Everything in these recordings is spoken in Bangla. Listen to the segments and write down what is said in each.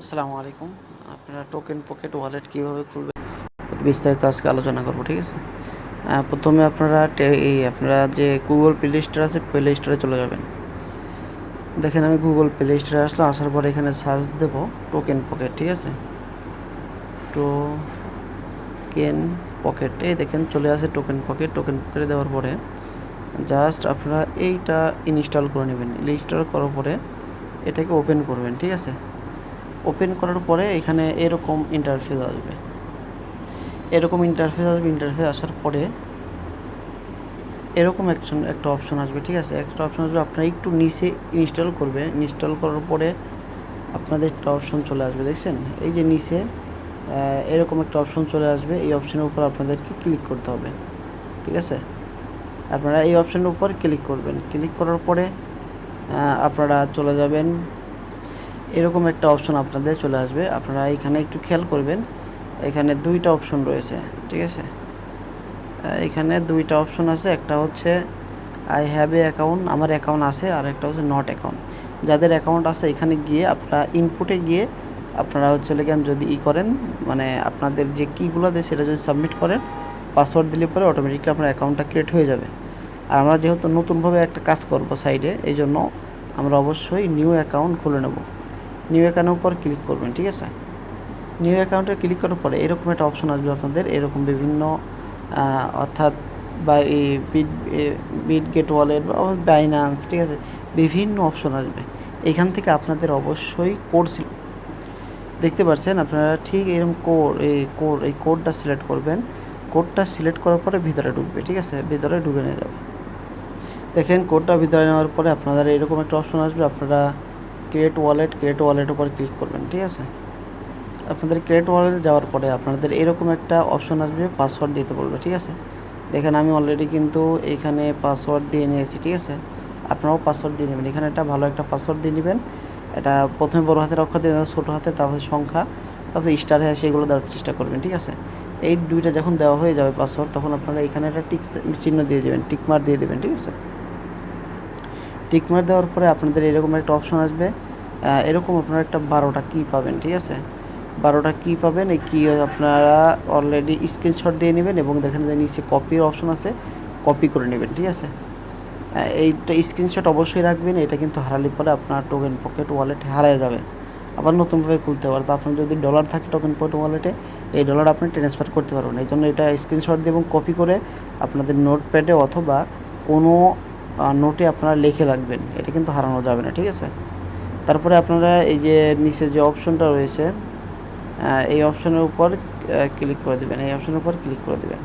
আসসালামু আলাইকুম। আপনারা টোকেন পকেট ওয়ালেট কীভাবে খুলবেন বিস্তারিত আজকে আলোচনা করব, ঠিক আছে? প্রথমে আপনারা এই আপনারা যে গুগল প্লে স্টোর আছে প্লে স্টোরে চলে যাবেন। দেখেন আমি গুগল প্লে স্টোরে আসলাম, আসার পরে এখানে সার্চ দেবো টোকেন পকেট ঠিক আছে? টোকেন পকেট এই দেখেন চলে আসে টোকেন পকেট টোকেন পকেটে দেওয়ার পরে জাস্ট আপনারা এইটা ইনস্টল করে নেবেন। ইনস্টল করার পরে এটাকে ওপেন করবেন, ঠিক আছে? ওপেন করার পরে এখানে এরকম ইন্টারফেস আসবে। এরকম ইন্টারফেস আসবে ইন্টারফেস আসার পরে এরকম একজন একটা অপশন আসবে, ঠিক আছে? একটা অপশন আসবে, আপনারা একটু নিচে ইনস্টল করবেন। ইনস্টল করার পরে আপনাদের একটা অপশন চলে আসবে, দেখছেন? এই যে নিচে এরকম একটা অপশন চলে আসবে। এই অপশনের উপর আপনাদেরকে ক্লিক করতে হবে, ঠিক আছে? আপনারা এই অপশনের উপর ক্লিক করবেন। ক্লিক করার পরে আপনারা চলে যাবেন। এরকম একটা অপশন আপনাদের চলে আসবে। আপনারা এখানে একটু খেয়াল করবেন, এখানে দুইটা অপশন রয়েছে, ঠিক আছে? এখানে দুইটা অপশন আছে, একটা হচ্ছে আই হ্যাভ এ অ্যাকাউন্ট আমার অ্যাকাউন্ট আছে, আর একটা হচ্ছে নট অ্যাকাউন্ট যাদের অ্যাকাউন্ট আছে, এখানে গিয়ে আপনারা ইনপুটে গিয়ে আপনারা হচ্ছে লেগেন যদি ই করেন মানে আপনাদের যে কীগুলো দেয় সেটা যদি সাবমিট করেন পাসওয়ার্ড দিলে পরে অটোমেটিকলি আপনার অ্যাকাউন্টটা ক্রিয়েট হয়ে যাবে। আর আমরা যেহেতু নতুনভাবে একটা কাজ করব সাইডে এই জন্য আমরা অবশ্যই নিউ অ্যাকাউন্ট খুলে নেব। নিউ অ্যাকাউন্টের উপর ক্লিক করবেন, ঠিক আছে? নিউ অ্যাকাউন্টে ক্লিক করার পরে এরকম একটা অপশন আসবে আপনাদের, এরকম বিভিন্ন অর্থাৎ বা এই বিট বিট গেট ওয়ালেট বা বাইনান্স ঠিক আছে? বিভিন্ন অপশন আসবে। এখান থেকে আপনাদের অবশ্যই কোড দেখতে পাচ্ছেন আপনারা ঠিক এরকম কোড এই কোড এই কোডটা সিলেক্ট করবেন। কোডটা সিলেক্ট করার পরে ভিতরে ঢুকবে, ঠিক আছে? ভিতরে ঢুকে নিয়ে যাবে। দেখেন কোডটা ভিতরে নেওয়ার পরে আপনাদের এরকম একটা অপশন আসবে, আপনারা ক্রিয়েট ওয়ালেট ক্রিয়েট ওয়ালেট উপর ক্লিক করবেন, ঠিক আছে? আপনাদের ক্রিয়েট ওয়ালেটে যাওয়ার পরে আপনাদের এরকম একটা অপশন আসবে পাসওয়ার্ড দিতে বলবে, ঠিক আছে? দেখেন আমি অলরেডি কিন্তু এইখানে পাসওয়ার্ড দিয়ে নিয়েছি, ঠিক আছে? আপনারাও পাসওয়ার্ড দিয়ে নেবেন। এখানে একটা ভালো একটা পাসওয়ার্ড দিয়ে নেবেন। এটা প্রথমে বড় হাতের অক্ষর দিয়ে ছোটো হাতে তারপরে সংখ্যা, তারপরে স্টার হ্যাশ সেগুলো দেওয়ার চেষ্টা করবেন, ঠিক আছে? এই দুইটা যখন দেওয়া হয়ে যাবে পাসওয়ার্ড তখন আপনারা এখানে একটা টিক চিহ্ন দিয়ে দেবেন, টিক মার দিয়ে দেবেন, ঠিক আছে? টিক মার দেওয়ার পরে আপনাদের এরকম একটা অপশন আসবে এরকম আপনারা একটা বারোটা কি পাবেন, ঠিক আছে? বারোটা কি পাবেন, এই কি আপনারা অলরেডি স্ক্রিনশট দিয়ে নেবেন এবং দেখেন যে নিচে কপির অপশন আছে কপি করে নেবেন, ঠিক আছে? এইটা স্ক্রিনশট অবশ্যই রাখবেন, এটা কিন্তু হারালে পরে আপনার টোকেন পকেট ওয়ালেট হারায় যাবে। আবার নতুনভাবে খুলতে পারবে আপনার যদি ডলার থাকে টোকেন পকেট ওয়ালেটে এই ডলার আপনি ট্রান্সফার করতে পারবেন। এই জন্য এটা স্ক্রিনশট দিয়ে এবং কপি করে আপনাদের নোটপ্যাডে অথবা কোনো নোটে আপনারা লিখে রাখবেন, এটা কিন্তু হারানো যাবে না, ঠিক আছে? তারপরে আপনারা এই যে নিচে যে অপশনটা রয়েছে এই অপশনের উপর ক্লিক করে দেবেন। এই অপশনের উপর ক্লিক করে দেবেন।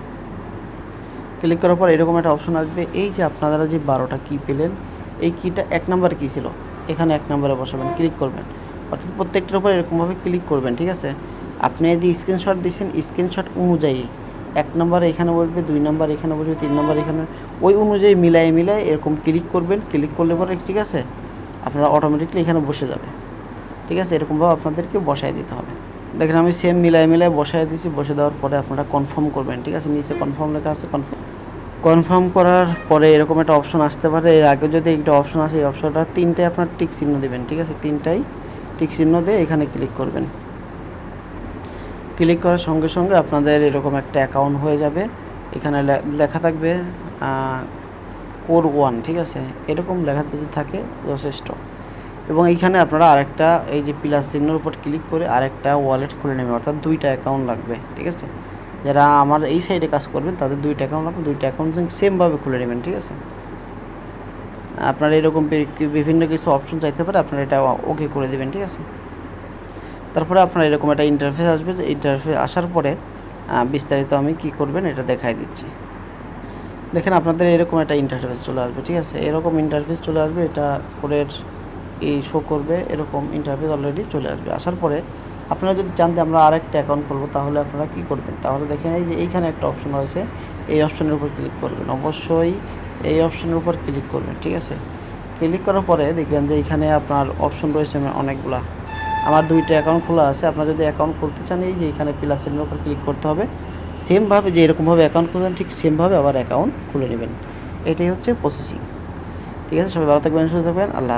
ক্লিক করার পর এরকম একটা অপশন আসবে। এই যে আপনারা যে বারোটা কি পেলেন, এই কিটা এক নাম্বার কী ছিল। এখানে এক নম্বরে বসাবেন ক্লিক করবেন। অর্থাৎ প্রত্যেকটার উপর এরকমভাবে ক্লিক করবেন, ঠিক আছে? আপনি যে স্ক্রিনশট দিয়েছেন স্ক্রিনশট অনুযায়ী এক নম্বর এখানে বসবে, দুই নম্বর এখানে বসবে, তিন নম্বর এখানে। ওই অনুযায়ী মিলাই মিলাই এরকম ক্লিক করবেন। ক্লিক করলে পরে, ঠিক আছে? আপনারা অটোমেটিকলি এখানে বসে যাবে। ঠিক আছে? এরকমভাবে আপনাদেরকে বসায় দিতে হবে। দেখেন, আমি সেম মিলাই মিলাই বসায় দিয়েছি। বসে দেওয়ার পরে আপনারা কনফার্ম করবেন, ঠিক আছে? নিচে কনফার্ম লেখা আছে কনফার্ম কনফার্ম করার পরে এরকম একটা অপশন আসতে পারে। এর আগে যদি একটা অপশন আসে, এই অপশনটা তিনটায় আপনার টিক চিহ্ন দেবেন, ঠিক আছে? তিনটাই টিক চিহ্ন দিয়ে এখানে ক্লিক করবেন। ক্লিক করার সঙ্গে সঙ্গে আপনাদের এরকম একটা অ্যাকাউন্ট হয়ে যাবে। এখানে লেখা থাকবে কোর ওয়ান ঠিক আছে? এরকম লেখা যদি থাকে, যথেষ্ট। এবং এইখানে আপনারা আরেকটা, এই যে প্লাস চিহ্নের উপর ক্লিক করে আরেকটা ওয়ালেট খুলে নেবেন, অর্থাৎ দুইটা অ্যাকাউন্ট লাগবে, ঠিক আছে? যারা আমার এই সাইডে কাজ করবেন, তাদের দুইটা অ্যাকাউন্ট লাগবে, দুইটা অ্যাকাউন্ট সেমভাবে খুলে নেবেন, ঠিক আছে? আপনার এরকম বিভিন্ন কিছু অপশন চাইতে পারে, আপনারা এটা ওকে করে দেবেন, ঠিক আছে? তারপরে আপনার এরকম একটা ইন্টারফেস আসবে ইন্টারফেস আসার পরে বিস্তারিত আমি কি করবেন, এটা দেখাই দিচ্ছি। দেখেন আপনাদের এরকম একটা ইন্টারফেস চলে আসবে, ঠিক আছে? এরকম ইন্টারফেস চলে আসবে, এটা কোডের এই শো করবে, এরকম ইন্টারফেস অলরেডি চলে আসবে। আসার পরে আপনারা যদি চান যে আমরা আরেকটা অ্যাকাউন্ট খুলবো, তাহলে আপনারা কি করবেন? তাহলে দেখেন এই যে এইখানে একটা অপশন রয়েছে, এই অপশনের উপর ক্লিক করবেন। অবশ্যই এই অপশনের উপর ক্লিক করবেন, ঠিক আছে? ক্লিক করার পরে দেখবেন যে এখানে আপনার অপশন রয়েছে অনেকগুলা। আমার দুইটা অ্যাকাউন্ট খোলা আছে, আপনারা যদি অ্যাকাউন্ট খুলতে চান, এই যে এখানে প্লাস উপর ক্লিক করতে হবে। সেমভাবে যে এরকমভাবে অ্যাকাউন্ট খুলবেন, ঠিক সেমভাবে আবার অ্যাকাউন্ট খুলে নেবেন এটাই হচ্ছে প্রসেসিং ঠিক আছে, সবাই ভালো থাকবেন, সুস্থ থাকবেন আল্লাহ।